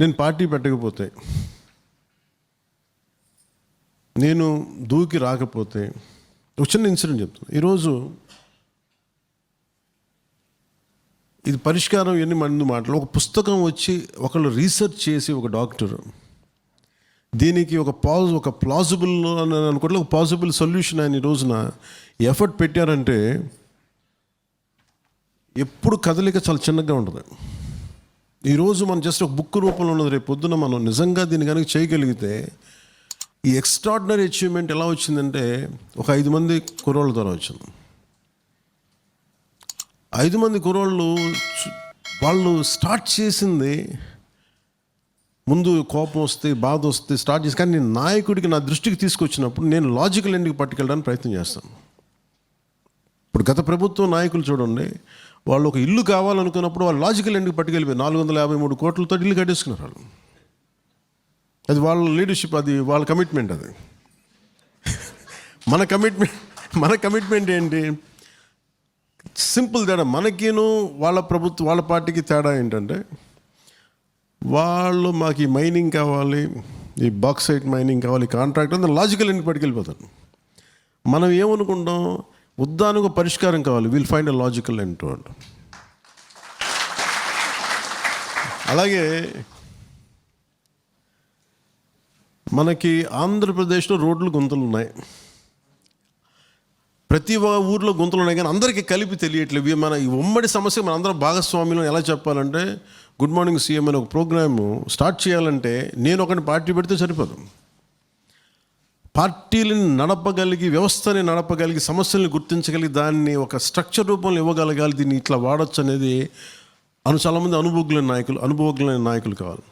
నేను పార్టీ పెట్టకపోతే నేను దూకి రాకపోతే ఒక చిన్న ఇన్సిడెంట్ చెప్తాను ఈరోజు ఇది పరిష్కారం ఎన్ని మంది మాటలు. ఒక పుస్తకం వచ్చి ఒకళ్ళు రీసెర్చ్ చేసి ఒక డాక్టర్ దీనికి ఒక పాజ్ ఒక ప్లాజిబుల్ అని అనుకోవట్లే ఒక పాసిబుల్ సొల్యూషన్ ఆయన ఈ రోజున ఎఫర్ట్ పెట్టారంటే ఎప్పుడు కదలిక చాలా చిన్నగా ఉంటుంది. ఈరోజు మనం జస్ట్ ఒక బుక్ రూపంలో ఉన్నది. రేపు పొద్దున మనం నిజంగా దీన్ని కనుక చేయగలిగితే ఈ ఎక్స్ట్రాడినరీ అచీవ్మెంట్ ఎలా వచ్చిందంటే ఒక ఐదు మంది కుర్రోళ్ళ ద్వారా వచ్చింది. ఐదు మంది కుర్రోళ్ళు వాళ్ళు స్టార్ట్ చేసింది ముందు కోపం వస్తే బాధ వస్తే స్టార్ట్ చేసి కానీ నేను నాయకుడికి నా దృష్టికి తీసుకొచ్చినప్పుడు నేను లాజికల్ ఎండ్కి పట్టుకెళ్ళడానికి ప్రయత్నం చేస్తాను. ఇప్పుడు గత ప్రభుత్వం నాయకులు చూడండి వాళ్ళు ఒక ఇల్లు కావాలనుకున్నప్పుడు వాళ్ళు లాజికల్ ఎండ్కి పట్టుకెళ్ళిపోయి నాలుగు వందల యాభై మూడు కోట్లతో ఇల్లు కట్టేసుకున్నారు వాళ్ళు. అది వాళ్ళ లీడర్షిప్ అది వాళ్ళ కమిట్మెంట్ అది. మన కమిట్మెంట్ మన కమిట్మెంట్ ఏంటి? సింపుల్ తేడా. మనకిను వాళ్ళ ప్రభుత్వం వాళ్ళ పార్టీకి తేడా ఏంటంటే వాళ్ళు మాకు ఈ మైనింగ్ కావాలి ఈ బాక్సైట్ మైనింగ్ కావాలి కాంట్రాక్ట్ అంతా లాజికల్ ఎండ్కి పట్టుకెళ్ళిపోతాను మనం ఏమనుకుంటాం? ఉద్దానికి పరిష్కారం కావాలి. విల్ ఫైండ్ అ లాజికల్ అంటూ అలాగే మనకి ఆంధ్రప్రదేశ్లో రోడ్లు గుంతలు ఉన్నాయి. ప్రతి ఊర్లో గుంతలు ఉన్నాయి కానీ అందరికీ కలిపి తెలియట్లేదు. మన ఈ ఉమ్మడి సమస్య మన అందరం భాగస్వామ్యం ఎలా చెప్పాలంటే గుడ్ మార్నింగ్ సీఎం అనే ఒక ప్రోగ్రాము స్టార్ట్ చేయాలంటే నేను ఒకటి పార్టీ పెడితే సరిపోదు. పార్టీలను నడపగలిగి వ్యవస్థని నడపగలిగి సమస్యలను గుర్తించగలిగి దాన్ని ఒక స్ట్రక్చర్ రూపంలో ఇవ్వగలగాలి. దీన్ని ఇట్లా వాడచ్చు అనేది అను చాలామంది అనుభవజ్ఞులైన నాయకులు అనుభవజ్ఞులైన నాయకులు కావాలి.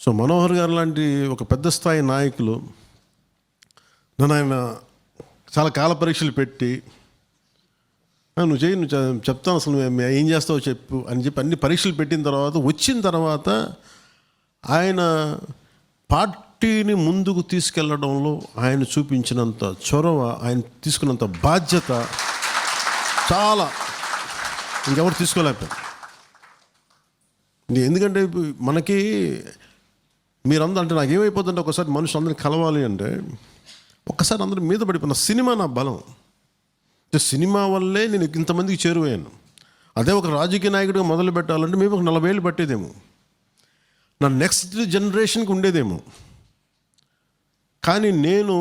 సో మనోహర్ గారు లాంటి ఒక పెద్ద స్థాయి నాయకులు నన్ను ఆయన చాలా కాల పరీక్షలు పెట్టి నువ్వు చేయి నువ్వు చెప్తాను అసలు నువ్వు ఏం- ఏం చేస్తావో చెప్పు అని చెప్పి అన్ని పరీక్షలు పెట్టిన తర్వాత వచ్చిన తర్వాత ఆయన పార్టీని ముందుకు తీసుకెళ్ళడంలో ఆయన చూపించినంత చొరవ ఆయన తీసుకున్నంత బాధ్యత చాలా. ఇంకెవరు తీసుకోలేకపోయారు. ఎందుకంటే మనకి మీరందరూ అంటే నాకు ఏమైపోతుంటే ఒకసారి మనుషులు అందరిని కలవాలి అంటే ఒక్కసారి అందరూ మీద పడిపోయిన సినిమా నా బలం. అంటే సినిమా వల్లే నేను ఇంతమందికి చేరువయ్యాను. అదే ఒక రాజకీయ నాయకుడిగా మొదలు పెట్టాలంటే మేము ఒక నలభై ఏళ్ళు పట్టేదేమో. నా నెక్స్ట్ జనరేషన్కి ఉండేదేమో. కానీ నేను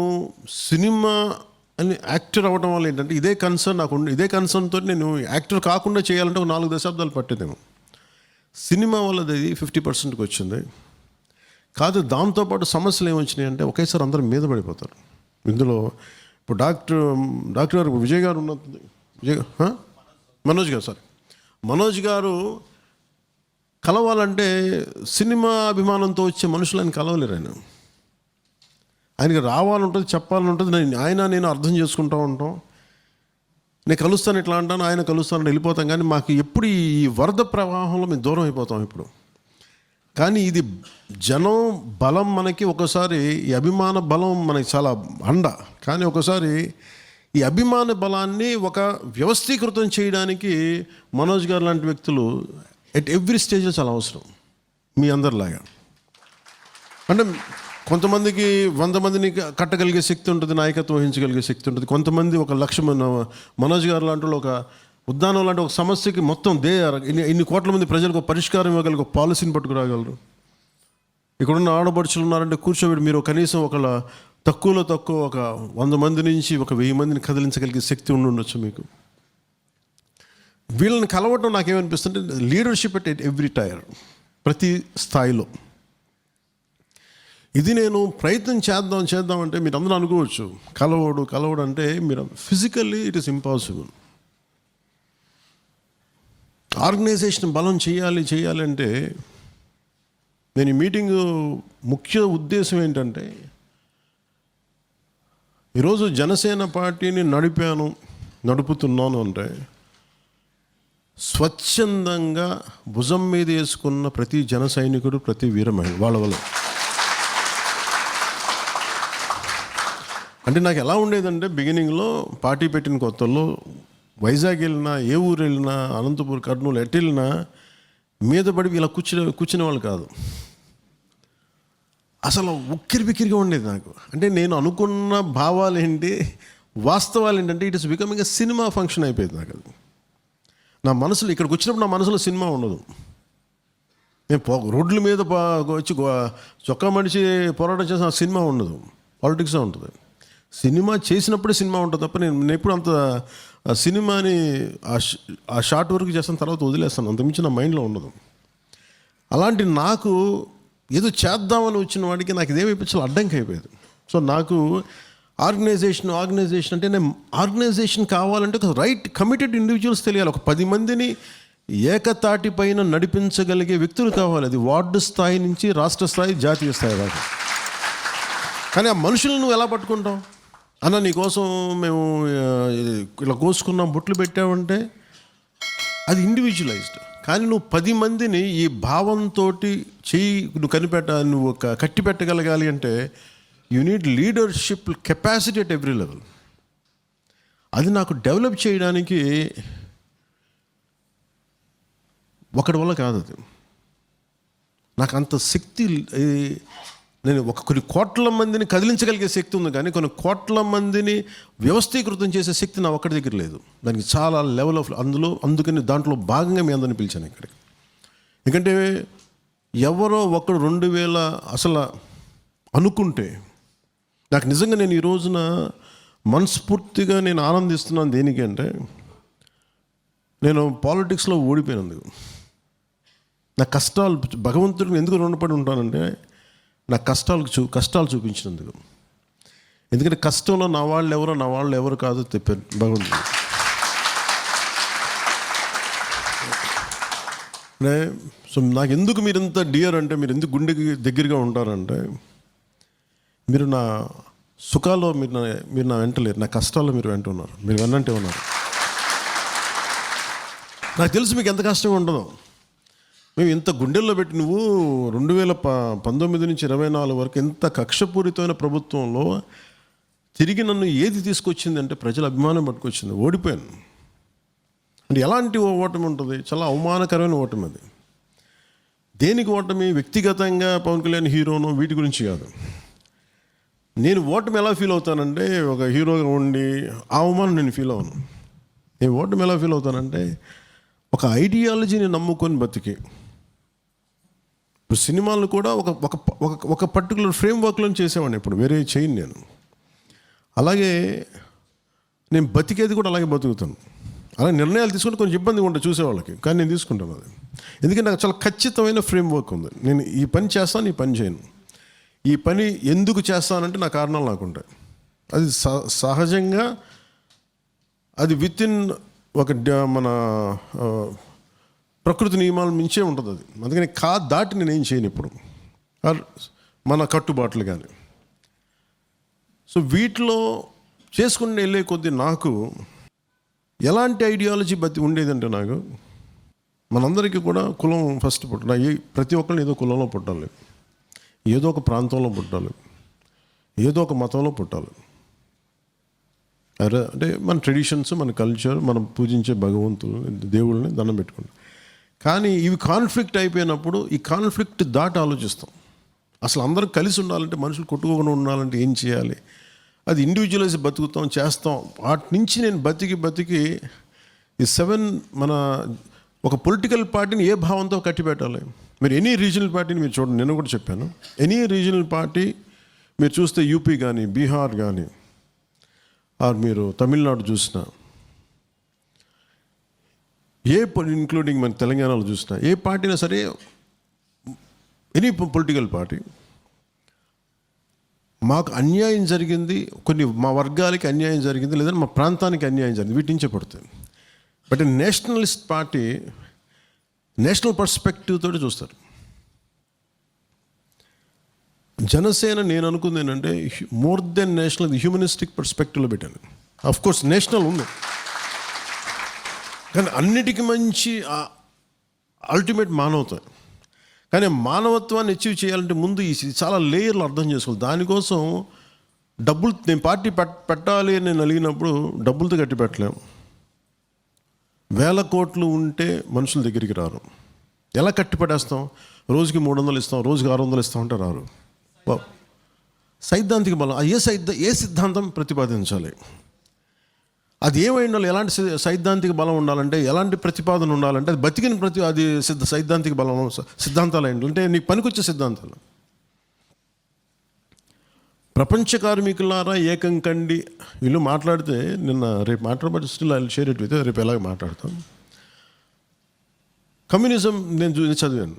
సినిమా అని యాక్టర్ అవ్వడం వల్ల ఏంటంటే ఇదే కన్సర్న్ నాకు ఇదే కన్సర్న్తో నేను యాక్టర్ కాకుండా చేయాలంటే ఒక నాలుగు దశాబ్దాలు పట్టేదేమో. సినిమా వల్ల అది ఫిఫ్టీ పర్సెంట్కి వచ్చింది. కాదు దాంతోపాటు సమస్యలు ఏమొచ్చినాయి అంటే ఒకేసారి అందరూ మీద పడిపోతారు. ఇందులో ఇప్పుడు డాక్టర్ డాక్టర్ గారు విజయ్ గారు ఉన్న విజయ్ మనోజ్ గారు సారీ. మనోజ్ గారు కలవాలంటే సినిమా అభిమానంతో వచ్చే మనుషులని కలవలేరు ఆయన. ఆయనకి రావాలంటుంది ఉంటుంది ఉంటుంది నేను ఆయన నేను అర్థం చేసుకుంటూ ఉంటాం. నేను కలుస్తాను ఇట్లా అంటాను ఆయన కలుస్తాను వెళ్ళిపోతాం. కానీ మాకు ఎప్పుడు ఈ వరద ప్రవాహంలో మేము దూరం అయిపోతాం ఇప్పుడు. కానీ ఇది జనం బలం మనకి ఒకసారి ఈ అభిమాన బలం మనకి చాలా అండ. కానీ ఒకసారి ఈ అభిమాన బలాన్ని ఒక వ్యవస్థీకృతం చేయడానికి మనోజ్ గారు లాంటి వ్యక్తులు ఎట్ ఎవ్రీ స్టేజ్లో చాలా అవసరం. మీ అందరిలాగా. అంటే కొంతమందికి వంద మందిని కట్టగలిగే శక్తి ఉంటుంది నాయకత్వం వహించగలిగే శక్తి ఉంటుంది. కొంతమంది ఒక లక్ష మనోజ్ గారు లాంటి ఒక ఉద్దానం లాంటి ఒక సమస్యకి మొత్తం దే ఇన్ని ఇన్ని కోట్ల మంది ప్రజలకు ఒక పరిష్కారం ఇవ్వగలిగే ఒక పాలసీని పట్టుకురాగలరు. ఇక్కడున్న ఆడపడుచులు ఉన్నారంటే కూర్చోబెట్టి మీరు కనీసం ఒక తక్కువలో తక్కువ ఒక వంద మంది నుంచి ఒక వెయ్యి మందిని కదిలించగలిగే శక్తి ఉండి ఉండొచ్చు మీకు. వీళ్ళని కలవటం నాకేమనిపిస్తుంటే లీడర్షిప్ ఎట్ ఎవ్రీ టైర్ ప్రతి స్థాయిలో. ఇది నేను ప్రయత్నం చేద్దాం చేద్దాం అంటే మీరు అందరూ అనుకోవచ్చు. కలవడు కలవడు అంటే మీరు physically it is impossible organization బలం చేయాలి చేయాలి అంటే నేను ఈ మీటింగ్ ముఖ్య ఉద్దేశం ఏంటంటే ఈరోజు జనసేన పార్టీని నడిపాను నడుపుతున్నాను అంటే స్వచ్ఛందంగా భుజం మీద వేసుకున్న ప్రతి జన సైనికుడు ప్రతి వీరమైన వాళ్ళ వల్ల. అంటే నాకు ఎలా ఉండేదంటే బిగినింగ్లో పార్టీ పెట్టిన కొత్తల్లో వైజాగ్ వెళ్ళినా ఏ ఊరు వెళ్ళినా అనంతపూర్ కర్నూలు ఎటు వెళ్ళినా మీద పడి ఇలా కూర్చునే కూర్చునే వాళ్ళు కాదు. అసలు ఉక్కిరి బిక్కిరిగా ఉండేది నాకు. అంటే నేను అనుకున్న భావాలు ఏంటి వాస్తవాలు ఏంటంటే it is becoming a cinema function అయిపోయింది నాకు అది. నా మనసులో ఇక్కడికి వచ్చినప్పుడు నా మనసులో సినిమా ఉండదు. నేను పో రోడ్ల మీద వచ్చి చొక్కా మడిచి పోరాటం చేసిన సినిమా ఉండదు. పాలిటిక్సే ఉంటుంది. సినిమా చేసినప్పుడే సినిమా ఉంటుంది తప్ప నేను నేను ఎప్పుడు అంత సినిమాని ఆ ఆ షార్ట్ వరకు చేస్తాను తర్వాత వదిలేస్తాను. అంతమించి నా మైండ్లో ఉండదు. అలాంటి నాకు ఏదో చేద్దామని వచ్చిన వాడికి నాకు ఇదేమైపించాలి అడ్డంకి అయిపోయేది. సో నాకు ఆర్గనైజేషన్ ఆర్గనైజేషన్ అంటే నేను ఆర్గనైజేషన్ కావాలంటే ఒక రైట్ కమిటెడ్ ఇండివిజువల్స్ తెలియాలి. ఒక పది మందిని ఏకతాటి పైన నడిపించగలిగే వ్యక్తులు కావాలి. అది వార్డు స్థాయి నుంచి రాష్ట్ర స్థాయి జాతీయ స్థాయి దాకా. కానీ ఆ మనుషులను నువ్వు ఎలా పట్టుకుంటావు? అన్న నీకోసం మేము ఇలా కోసుకున్నాం బొట్లు పెట్టావంటే అది ఇండివిజువలైజ్డ్ కానీ నువ్వు పది మందిని ఈ భావంతో చెయ్యి నువ్వు కనిపెట్ట నువ్వు ఒక కట్టి పెట్టగలగాలి అంటే you need leadership capacity at every level అది నాకు డెవలప్ చేయడానికి ఒకటి వల్ల కాదు అది నాకు అంత శక్తి నేను ఒక కొన్ని కోట్ల మందిని కదిలించగలిగే శక్తి ఉంది కానీ కొన్ని కోట్ల మందిని వ్యవస్థీకృతం చేసే శక్తి నా ఒక్కడి దగ్గర లేదు. దానికి చాలా లెవెల్ ఆఫ్ అందులో అందుకని దాంట్లో భాగంగా మీ అందరిని పిలిచాను ఇక్కడికి. ఎందుకంటే ఎవరో ఒకడు రెండు వేల అసలు అనుకుంటే నాకు నిజంగా నేను ఈ రోజున మనస్ఫూర్తిగా నేను ఆనందిస్తున్నాను దేనికంటే నేను పాలిటిక్స్లో ఓడిపోయినందుకు. నా కష్టాలు భగవంతుడిని ఎందుకు రుణపడి ఉంటానంటే నా కష్టాలకు చూ కష్టాలు చూపించినందుకు. ఎందుకంటే కష్టంలో నా వాళ్ళు ఎవరో నా వాళ్ళు ఎవరు కాదో చెప్పారు. భగవంతుడు. సో నాకు ఎందుకు మీరు ఇంత డియర్ అంటే మీరు ఎందుకు గుండెకి దగ్గరగా ఉంటారంటే మీరు నా సుఖాల్లో మీరు నా మీరు నా వెంట లేరు. నా కష్టాల్లో మీరు వెంట ఉన్నారు. మీరు వెన్నంటే ఉన్నారు. నాకు తెలుసు మీకు ఎంత కష్టంగా ఉండదో మేము ఇంత గుండెల్లో పెట్టి నువ్వు రెండు వేల ప పంతొమ్మిది నుంచి ఇరవై నాలుగు వరకు ఎంత కక్షపూరితమైన ప్రభుత్వంలో తిరిగి నన్ను ఏది తీసుకొచ్చింది అంటే ప్రజల అభిమానం పట్టుకొచ్చింది. ఓడిపోయాను. అంటే ఎలాంటి ఓ- ఓటమి ఉంటుంది? చాలా అవమానకరమైన ఓటమి అది. దేనికి ఓటమి? వ్యక్తిగతంగా పవన్ కళ్యాణ్ హీరోను వీటి గురించి కాదు. నేను ఓటమి ఎలా ఫీల్ అవుతానంటే ఒక హీరోగా ఉండి ఆ అవమానం నేను ఫీల్ అవ్వను. నేను ఓటమి ఎలా ఫీల్ అవుతానంటే ఒక ఐడియాలజీని నమ్ముకొని బతికి ఇప్పుడు సినిమాలను కూడా ఒక ఒక ఒక ఒక పర్టికులర్ ఫ్రేమ్ వర్క్లో చేసేవాడిని ఇప్పుడు. వేరే చేయను నేను. అలాగే నేను బతికేది కూడా అలాగే బతుకుతాను. అలాగే నిర్ణయాలు తీసుకుంటే కొంచెం ఇబ్బందిగా ఉంటుంది చూసేవాళ్ళకి. కానీ నేను తీసుకుంటాను అది. ఎందుకంటే నాకు చాలా ఖచ్చితమైన ఫ్రేమ్ వర్క్ ఉంది. నేను ఈ పని చేస్తాను ఈ పని చేయను. ఈ పని ఎందుకు చేస్తానంటే నా కారణాలు నాకు ఉంటాయి అది స- సహజంగా అది విత్ ఇన్ ఒక మన ప్రకృతి నియమాలు మించే ఉంటుంది అది. అందుకని కా దాటి నేను చేయను ఇప్పుడు. ఆర్ మన కట్టుబాట్లు కానీ సో వీటిలో చేసుకుని వెళ్ళే కొద్దీ నాకు ఎలాంటి ఐడియాలజీ బతి ఉండేదంటే నాకు మనందరికీ కూడా కులం ఫస్ట్ పుట్టిన ప్రతి ఒక్కరిని ఏదో కులంలో పుట్టాలి. ఏదో ఒక ప్రాంతంలో పుట్టాలి. ఏదో ఒక మతంలో పుట్టాలి. అరే అంటే మన ట్రెడిషన్స్ మన కల్చర్ మనం పూజించే భగవంతులు దేవుళ్ళని దండం పెట్టుకుంటాం. కానీ ఇవి కాన్ఫ్లిక్ట్ అయిపోయినప్పుడు ఈ కాన్ఫ్లిక్ట్ దాటి ఆలోచిస్తాం. అసలు అందరం కలిసి ఉండాలంటే మనుషులు కొట్టుకోకుండా ఉండాలంటే ఏం చేయాలి? అది ఇండివిజువలైజ్ బతుకుతాం చేస్తాం. వాటి నుంచి నేను బతికి బతికి ఈ సెవెన్ మన ఒక పొలిటికల్ పార్టీని ఏ భావంతో కట్టిపెట్టాలి? మీరు ఎనీ రీజనల్ పార్టీని మీరు చూడండి నేను కూడా చెప్పాను. ఎనీ రీజనల్ పార్టీ మీరు చూస్తే యూపీ కానీ బీహార్ కానీ ఆర్ మీరు తమిళనాడు చూసినా ఏ ఇంక్లూడింగ్ మన తెలంగాణలో చూసినా ఏ పార్టీ అయినా సరే ఎనీ పొలిటికల్ పార్టీ మాకు అన్యాయం జరిగింది కొన్ని మా వర్గాలకి అన్యాయం జరిగింది లేదంటే మా ప్రాంతానికి అన్యాయం జరిగింది వీటి నుంచే పడుతుంది. But nationalist party national perspective తోటి చూస్తారు. జనసేన నేను అనుకుంది ఏంటంటే మోర్ దెన్ నేషనల్ హ్యూమనిస్టిక్ పర్స్పెక్టివ్లో పెట్టాను. అఫ్ కోర్స్ నేషనల్ ఉంది. కానీ అన్నిటికీ మంచి అల్టిమేట్ మానవత్వం. కానీ మానవత్వాన్ని అచీవ్ చేయాలంటే ముందు ఈ చాలా లేయర్లు అర్థం చేసుకోవాలి. దానికోసం డబ్బులు నేను పార్టీ పెట్ పెట్టాలి అని నేను అడిగినప్పుడు డబ్బులతో కట్టి పెట్టలేము వేల కోట్లు ఉంటే మనుషుల దగ్గరికి రారు. ఎలా కట్టి పెట్టేస్తాం రోజుకి మూడు వందలు ఇస్తాం రోజుకి ఆరు వందలు ఇస్తాం అంటే రారు. సైద్ధాంతిక బలం ఏ సైద్ధ ఏ సిద్ధాంతం ప్రతిపాదించాలి? అది ఏమై ఉండాలి? ఎలాంటి సైద్ధాంతిక బలం ఉండాలంటే ఎలాంటి ప్రతిపాదన ఉండాలంటే అది బతికిన ప్రతి అది సిద్ధ సైద్ధాంతిక బలం సిద్ధాంతాలు ఏంటి అంటే నీకు పనికొచ్చే సిద్ధాంతాలు. ప్రపంచ కార్మికులారా ఏకం కండి. వీళ్ళు మాట్లాడితే నిన్న రేపు మాట్లాడబట్టి still I share it with రేపు ఎలాగ మాట్లాడతాం? కమ్యూనిజం నేను చూ- చదివాను.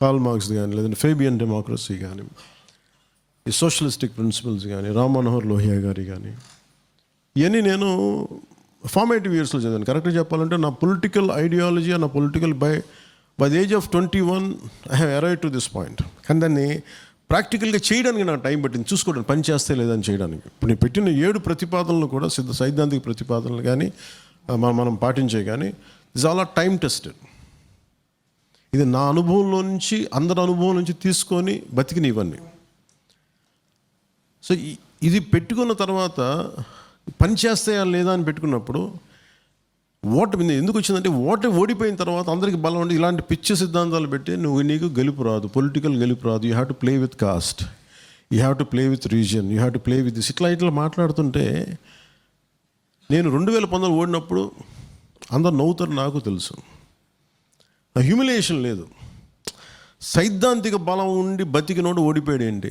కాల్ మార్క్స్ కానీ లేదంటే ఫేబియన్ డెమోక్రసీ కానీ ఈ సోషలిస్టిక్ ప్రిన్సిపల్స్ కానీ రామ్ మనోహర్ లోహియా గారి కానీ ఇవన్నీ నేను ఫార్మేటివ్ ఇయర్స్లో చదివాను. కరెక్ట్గా చెప్పాలంటే నా పొలిటికల్ ఐడియాలజీ నా political by by the age of twenty one I have arrive to this point కానీ దాన్ని ప్రాక్టికల్గా చేయడానికి నాకు టైం పట్టింది. చూసుకోవడానికి పని చేస్తే లేదని చేయడానికి. ఇప్పుడు నేను పెట్టిన ఏడు ప్రతిపాదనలు కూడా సిద్ధ సైద్ధాంతిక ప్రతిపాదనలు కానీ మనం మనం పాటించే కానీ is all our time tested ఇది నా అనుభవంలో నుంచి అందరి అనుభవం నుంచి తీసుకొని బతికిన ఇవన్నీ. సో ఇది పెట్టుకున్న తర్వాత పని చేస్తాయా లేదా అని పెట్టుకున్నప్పుడు ఓట మీద ఎందుకు వచ్చిందంటే ఓట ఓడిపోయిన తర్వాత అందరికి బలం ఉండి ఇలాంటి పిచ్చి సిద్ధాంతాలు పెట్టి నువ్వు నీకు గెలుపు రాదు పొలిటికల్ గెలుపు రాదు. You have to play with caste you have to play with region you have to play with this ఇట్లా ఇట్లా మాట్లాడుతుంటే నేను రెండు వేల పంతొమ్మిది ఓడినప్పుడు అందరు నవ్వుతారు నాకు తెలుసు. నా హ్యూమిలేషన్ లేదు. సైద్ధాంతిక బలం ఉండి బతికినోడు ఓడిపోయాడు ఏంటి?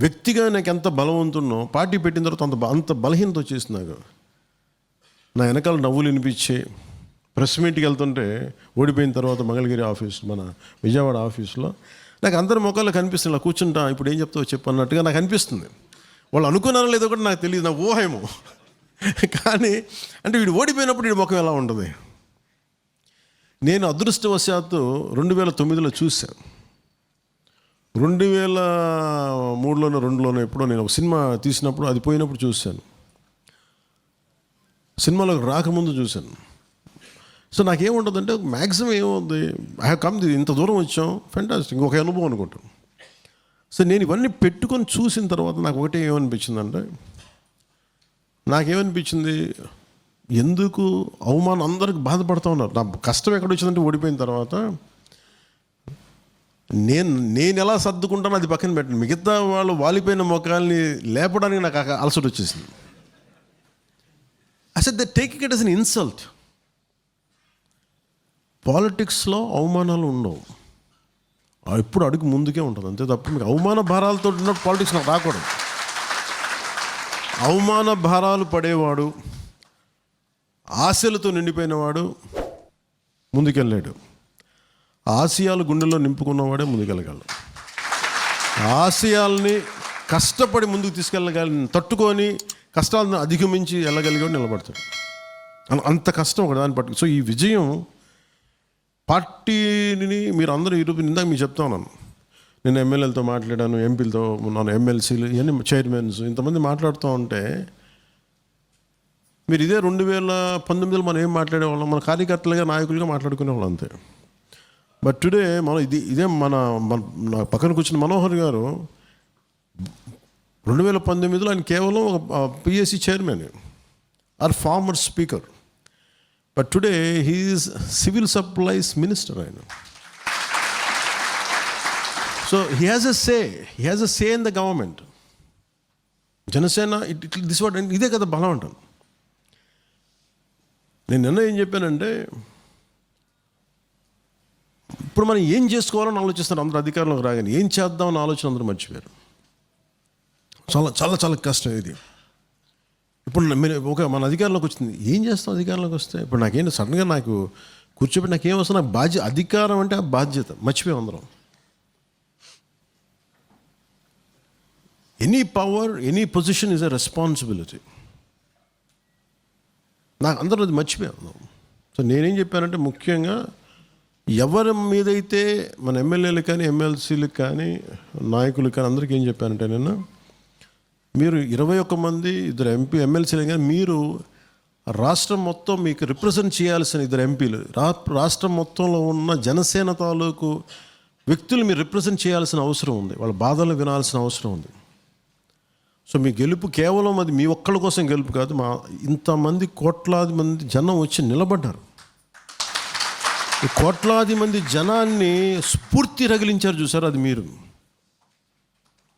వ్యక్తిగా నాకు ఎంత బలవంతున్నో పార్టీ పెట్టిన తర్వాత అంత అంత బలహీనత వచ్చేసి నాకు. నా వెనకాల నవ్వులు వినిపించే ప్రెస్ మీట్కి వెళ్తుంటే ఓడిపోయిన తర్వాత మంగళగిరి ఆఫీస్ మన విజయవాడ ఆఫీస్లో నాకు అందరి మొక్కల్లో కనిపిస్తుంది ఇలా కూర్చుంటా ఇప్పుడు ఏం చెప్తావో చెప్పు అన్నట్టుగా నాకు అనిపిస్తుంది. వాళ్ళు అనుకున్నారో లేదో కూడా నాకు తెలియదు నా ఊహేమో. కానీ అంటే వీడు ఓడిపోయినప్పుడు వీడి ముఖం ఎలా ఉంటుంది? నేను అదృష్టవశాత్తు రెండు వేల తొమ్మిదిలో చూశాను. రెండు వేల మూడులోనో రెండులోనో ఎప్పుడో నేను ఒక సినిమా తీసినప్పుడు అది పోయినప్పుడు చూశాను. సినిమాలోకి రాకముందు చూశాను. సో నాకేముంటుందంటే మ్యాక్సిమం ఏముంది ఐ హ్యావ్ కమ్ ఇంత దూరం వచ్చాం ఫెంటాస్టిక్ ఇంకొక అనుభవం అనుకుంటాను సో నేను ఇవన్నీ పెట్టుకొని చూసిన తర్వాత నాకు ఒకటే ఏమనిపించిందంటే నాకేమనిపించింది ఎందుకు అవమానం అందరికి బాధపడుతూ ఉన్నారు. నా కష్టం ఎక్కడ వచ్చిందంటే ఓడిపోయిన తర్వాత నేను నేను ఎలా సర్దుకుంటానో అది పక్కన పెట్టండి. మిగతా వాళ్ళు వాలిపోయిన మొక్కల్ని లేపడానికి నాకు అలసట వచ్చేసింది. అసలు the taking it is an insult పాలిటిక్స్లో అవమానాలు ఉండవు. ఎప్పుడు అడుగు ముందుకే ఉంటుంది. అంతే తప్ప మీకు అవమాన భారాలతో ఉన్న పాలిటిక్స్ నాకు రాకూడదు. అవమాన భారాలు పడేవాడు ఆశలతో నిండిపోయినవాడు ముందుకెళ్ళాడు ఆశయాలు గుండెల్లో నింపుకున్నవాడే ముందుకెళ్ళగలడు. ఆశయాల్ని కష్టపడి ముందుకు తీసుకెళ్ళగలని తట్టుకొని కష్టాలను అధిగమించి వెళ్ళగలిగాడు నిలబడతాడు. అంత కష్టం ఒక దాన్ని పట్టు సో ఈ విజయం పార్టీని మీరు అందరూ ఈరోజు ఇందాక మీకు చెప్తా ఉన్నాను. నేను ఎమ్మెల్యేలతో మాట్లాడాను ఎంపీలతో ఉన్నాను ఎమ్మెల్సీలు ఇవన్నీ చైర్మన్స్ ఇంతమంది మాట్లాడుతూ ఉంటే మీరు ఇదే రెండు వేల పంతొమ్మిదిలో మనం ఏం మాట్లాడేవాళ్ళం? మన కార్యకర్తలుగా నాయకులుగా మాట్లాడుకునేవాళ్ళం అంతే. బట్ టుడే మనం ఇది ఇదే మన మన పక్కన కూర్చున్న మనోహర్ గారు రెండు వేల పంతొమ్మిదిలో ఆయన కేవలం ఒక PSC chairman or former speaker but today he's civil supplies minister ఆయన. So he has a say he has a say in the government Janasena it it this what ఇదే కదా బలం అంటాను నేను నిన్న ఏం చెప్పానంటే ఇప్పుడు మనం ఏం చేసుకోవాలని ఆలోచిస్తారు అందరూ అధికారంలోకి రాగానే ఏం చేద్దామని ఆలోచన అందరూ మర్చిపోయారు. చాలా చాలా చాలా కష్టం ఇది. ఇప్పుడు మీరు ఒక మన అధికారంలోకి వచ్చింది. ఏం చేస్తాం అధికారంలోకి వస్తే? ఇప్పుడు నాకేంటి సడన్గా నాకు కూర్చోబెట్టి నాకేం వస్తుంది నాకు బాధ్యత అధికారం అంటే ఆ బాధ్యత. మర్చిపోయాం అందరం. Any power any position is a responsibility. నాకు అందరూ అది మర్చిపోయాను సో నేనేం చెప్పానంటే ముఖ్యంగా ఎవరి మీదైతే మన ఎమ్మెల్యేలకు కానీ ఎమ్మెల్సీలకు కానీ నాయకులకు కానీ అందరికీ ఏం చెప్పానంటే నేను మీరు ఇరవై ఒక్క మంది ఇద్దరు ఎంపీ ఎమ్మెల్సీలు కానీ మీరు రాష్ట్రం మొత్తం మీకు రిప్రజెంట్ చేయాల్సిన ఇద్దరు ఎంపీలు రా రాష్ట్రం మొత్తంలో ఉన్న జనసేన తాలూకు వ్యక్తులు మీరు రిప్రజెంట్ చేయాల్సిన అవసరం ఉంది. వాళ్ళ బాధలు వినాల్సిన అవసరం ఉంది. సో మీ గెలుపు కేవలం అది మీ ఒక్కళ్ళ కోసం గెలుపు కాదు మా ఇంతమంది కోట్లాది మంది జనం వచ్చి నిలబడ్డారు. ఈ కోట్లాది మంది జనాన్ని స్ఫూర్తి రగిలించారు చూసారు అది మీరు?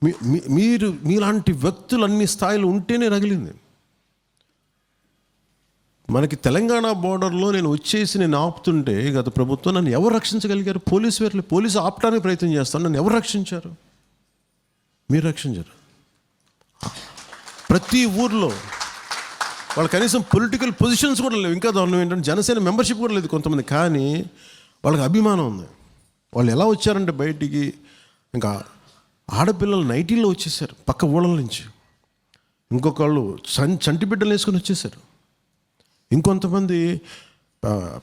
మీ- మీరు మీలాంటి వ్యక్తులు అన్ని స్థాయిలు ఉంటేనే రగిలింది. మనకి తెలంగాణ బోర్డర్లో నేను వచ్చేసి నేను ఆపుతుంటే గత ప్రభుత్వం నన్ను ఎవరు రక్షించగలిగారు? పోలీసు వేర్లు పోలీసు ఆపడానికి ప్రయత్నం చేస్తాను. నన్ను ఎవరు రక్షించారు? మీరు రక్షించారు. ప్రతి ఊర్లో వాళ్ళు కనీసం పొలిటికల్ పొజిషన్స్ కూడా లేవు. ఇంకా దారుణం ఏంటంటే జనసేన మెంబర్షిప్ కూడా లేదు కొంతమంది. కానీ వాళ్ళకి అభిమానం ఉంది. వాళ్ళు ఎలా వచ్చారంటే బయటికి ఇంకా ఆడపిల్లలు నైటీల్లో వచ్చేసారు పక్క ఊళ్ళ నుంచి. ఇంకొకళ్ళు చం చంటి బిడ్డలు వేసుకొని వచ్చేసారు. ఇంకొంతమంది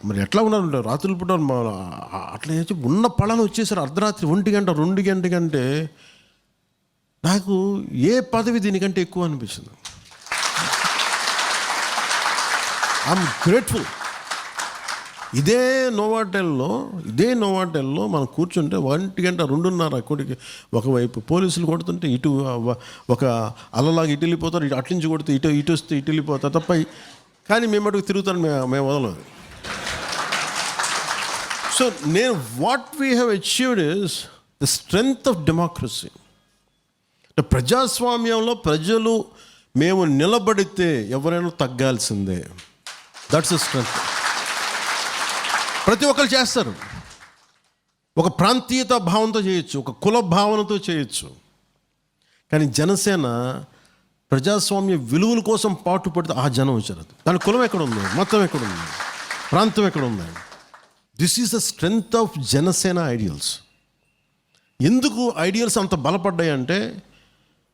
మరి ఎట్లా ఉన్నారు రాత్రులు పూట మా- అట్లా చేసి ఉన్న పళాలు వచ్చేసారు. అర్ధరాత్రి ఒంటి గంట రెండు గంట కంటే నాకు ఏ పదవి దీనికంటే ఎక్కువ అనిపించింది. ఐఎమ్ గ్రేట్ఫుల్ ఇదే నోవాటెల్లో ఇదే నోవాటెల్లో మనం కూర్చుంటే ఒంటి గంట రెండున్నర కొడికి ఒకవైపు పోలీసులు కొడుతుంటే ఇటు ఒక అలలాగా ఇటు వెళ్ళిపోతారు ఇటు అట్లించి కొడితే ఇటు ఇటు వస్తే ఇటు వెళ్ళిపోతారు తప్ప కానీ మేము అటుకు తిరుగుతాను మేము మేము వదలం సో నేను what we have achieved is the strength of democracy ప్రజాస్వామ్యంలో ప్రజలు మేము నిలబడితే ఎవరైనా తగ్గాల్సిందే. దట్స్ స్ట్రెంగ్త్ ప్రతి ఒక్కరు చేస్తారు. ఒక ప్రాంతీయత భావంతో చేయొచ్చు ఒక కుల భావనతో చేయొచ్చు. కానీ జనసేన ప్రజాస్వామ్య విలువల కోసం పాటు పడితే ఆ జనం వచ్చారు. దాని కులం ఎక్కడ ఉంది? మతం ఎక్కడ ఉంది? ప్రాంతం ఎక్కడ ఉంది? This is the strength of Janasena ideals ఎందుకు ఐడియల్స్ అంత బలపడ్డాయి అంటే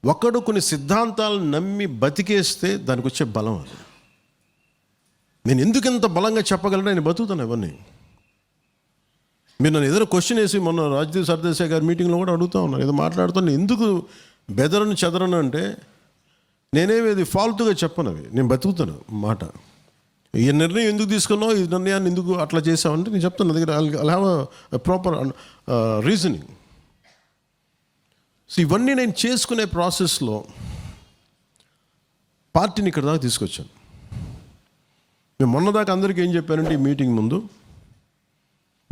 ఒకడు కొన్ని సిద్ధాంతాలను నమ్మి బతికేస్తే దానికి వచ్చే బలం అది. నేను ఎందుకు ఇంత బలంగా చెప్పగలను? నేను బతుకుతాను ఇవన్నీ మీరు నన్ను ఏదైనా క్వశ్చన్ వేసి మొన్న రాజదీవ్ సర్దేశాయ్ గారి మీటింగ్లో కూడా అడుగుతా ఉన్నాను ఏదో మాట్లాడుతాను ఎందుకు బెదరను చెదరను అంటే నేనేమి అది ఫాల్తుగా చెప్పను అవి. నేను బతుకుతాను మాట. ఈ నిర్ణయం ఎందుకు తీసుకున్నావు? ఈ నిర్ణయాన్ని ఎందుకు అట్లా చేసావంటే నేను చెప్తాను నా దగ్గర I have proper reasoning so ఇవన్నీ నేను చేసుకునే ప్రాసెస్లో పార్టీని ఇక్కడ దాకా తీసుకొచ్చాను. మేము మొన్నదాకా అందరికీ ఏం చెప్పానంటే ఈ మీటింగ్ ముందు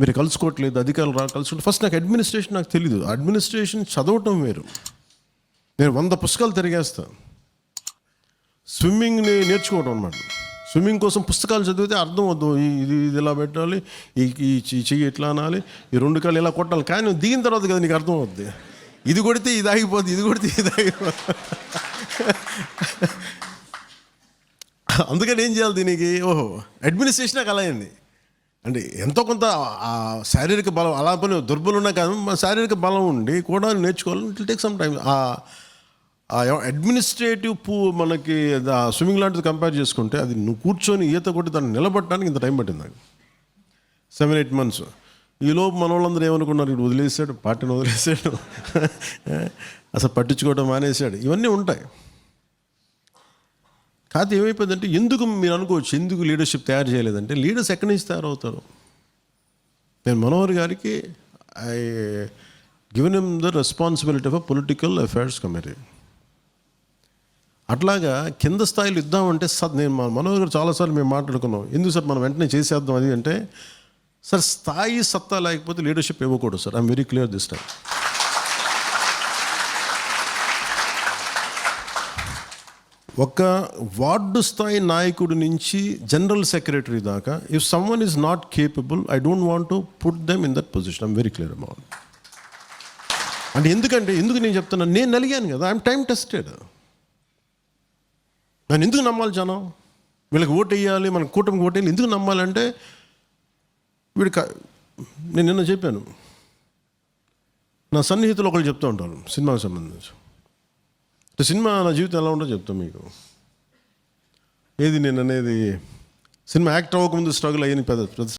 మీరు కలుసుకోవట్లేదు అధికారులు రా కలుసుకోవట్లేదు ఫస్ట్ నాకు అడ్మినిస్ట్రేషన్ నాకు తెలియదు అడ్మినిస్ట్రేషన్ చదవటం వేరు. నేను వంద పుస్తకాలు తిరిగేస్తాను స్విమ్మింగ్ని నేర్చుకోవడం అనమాట స్విమ్మింగ్ కోసం పుస్తకాలు చదివితే అర్థం వద్దు. ఇది ఇది ఇలా పెట్టాలి? ఈ ఈ చెయ్యి- ఎట్లా ఇట్లా అనాలి? ఈ రెండు కాళ్ళు ఇలా కొట్టాలి? కానీ దిగిన తర్వాత కదా నీకు అర్థం అవుద్ది. ఇది కొడితే ఇది ఆగిపోద్ది ఇది కొడితే ఇది ఆగిపోద్ది. అందుకని ఏం చేయాలి దీనికి? ఓహో అడ్మినిస్ట్రేషన్ నాకు అలా అయింది. అంటే ఎంతో కొంత ఆ శారీరక బలం అలా పని దుర్బలం ఉన్నా కాదు మన శారీరక బలం ఉండి కూడా నేర్చుకోవాలి. ఇట్ టేక్ సమ్ టైం ఆ అడ్మినిస్ట్రేటివ్ పూ మనకి స్విమ్మింగ్ లాంటిది కంపేర్ చేసుకుంటే అది నువ్వు కూర్చొని ఈత కొట్టి దాన్ని నిలబట్టడానికి ఇంత టైం పట్టింది నాకు. సెవెన్ ఎయిట్ మంత్స్ ఈలోపు మన వాళ్ళందరూ ఏమనుకున్నారు? ఇటు వదిలేసాడు పార్టీని వదిలేసాడు. అసలు పట్టించుకోవడం మానేశాడు. ఇవన్నీ ఉంటాయి. కాదు ఏమైపోయిందంటే ఎందుకు మీరు అనుకోవచ్చు ఎందుకు లీడర్షిప్ తయారు చేయలేదంటే లీడర్స్ ఎక్కడి నుంచి తయారవుతారు? నేను మనోహర్ గారికి I given him the responsibility of political affairs committee అట్లాగా కింద స్థాయిలో ఇద్దామంటే సార్ నేను మా మనోహర్ గారు చాలాసార్లు మేము మాట్లాడుకున్నాం. ఎందుకు సార్ మనం వెంటనే చేసేద్దాం అది అంటే సార్ స్థాయి సత్తా లేకపోతే లీడర్షిప్ ఇవ్వకూడదు sir. I'm very clear this time ఒక వార్డు స్థాయి నాయకుడి నుంచి జనరల్ సెక్రటరీ దాకా if someone is not capable I don't want to put them in that position I'm very clear amount అంటే ఎందుకంటే ఎందుకు నేను చెప్తున్నాను నేను నలిగాను కదా ఐఎమ్ టైం టెస్టెడ్ నన్ను ఎందుకు నమ్మాలి జనం? వీళ్ళకి ఓటు వేయాలి మన కూటమికి ఓటు వేయాలి ఎందుకు నమ్మాలంటే వీడు క- నేను నిన్న చెప్పాను. నా సన్నిహితులు ఒకళ్ళు చెప్తూ ఉంటారు సినిమాకి సంబంధించి. సినిమా నా జీవితం ఎలా ఉంటుందో చెప్తాను మీకు. ఏది నేను అనేది సినిమా యాక్ట్ అవ్వకముందు స్ట్రగుల్ అయ్యని పెద్ద పెద్ద